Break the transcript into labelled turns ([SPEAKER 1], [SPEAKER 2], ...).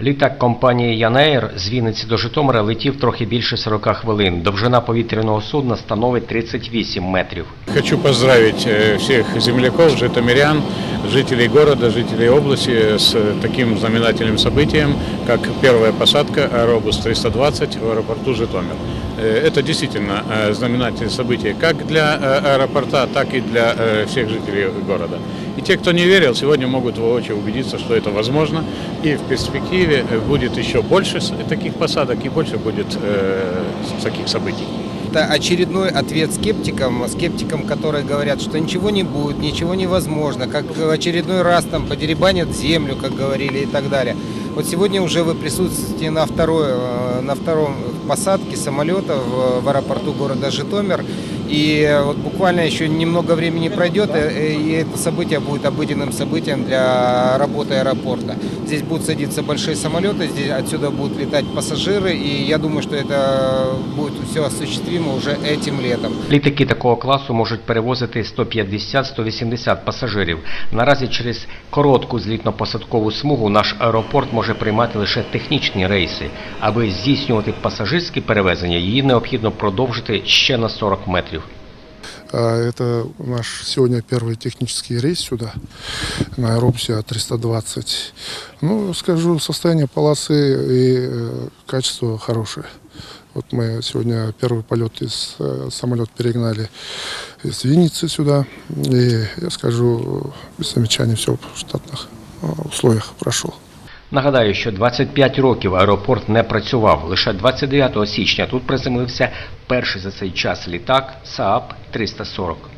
[SPEAKER 1] Літак компанії Янеєр з Вінниці до Житомира летів трохи більше 40 хвилин. Довжина повітряного судна становить 38 метрів.
[SPEAKER 2] Хочу поздравить э, всех земляков, житомирян, жителей города, жителей области с таким знаменательным событием, как первая посадка аэробус 320 в аэропорту Житомир. Э, Это действительно э, знаменательное событие как для э, аэропорта, так и для э, всех жителей города. И те, кто не верил, сегодня могут воочию убедиться, что это возможно. И в перспективе э, будет еще больше таких посадок и больше будет э, таких событий.
[SPEAKER 3] Это очередной ответ скептикам, скептикам, которые говорят, что ничего не будет, ничего невозможно, как в очередной раз там подеребанят землю, как говорили и так далее. Вот сегодня уже вы присутствуете на, второй, э, на втором посадке самолета в, в аэропорту города Житомир. И вот буквально еще немного времени пройдет, э, и это событие будет обыденным событием для работы аэропорта. Здесь будут садиться большие самолеты, здесь отсюда будут летать пассажиры, и я думаю, что это будет все осуществимо уже этим летом.
[SPEAKER 1] Літаки такого класу можуть перевозити 150-180 пасажирів. Наразі через коротку злітно-посадкову смугу наш аеропорт може приймати лише технічні рейси. Аби здійснювати пасажирські перевезення, її необхідно продовжити ще на 40 метрів.
[SPEAKER 4] А, Это наш сегодня первый технический рейс сюда, на Аэробусе 320. Ну, скажу, состояние полосы и э, качество хорошее. Вот мы сегодня первый полет из э, самолет перегнали из Винницы сюда. И я скажу, без замечаний все в штатных э, условиях прошел.
[SPEAKER 1] Нагадаю, що 25 років аеропорт не працював. Лише 29 січня тут приземлився перший за цей час літак СААП 340.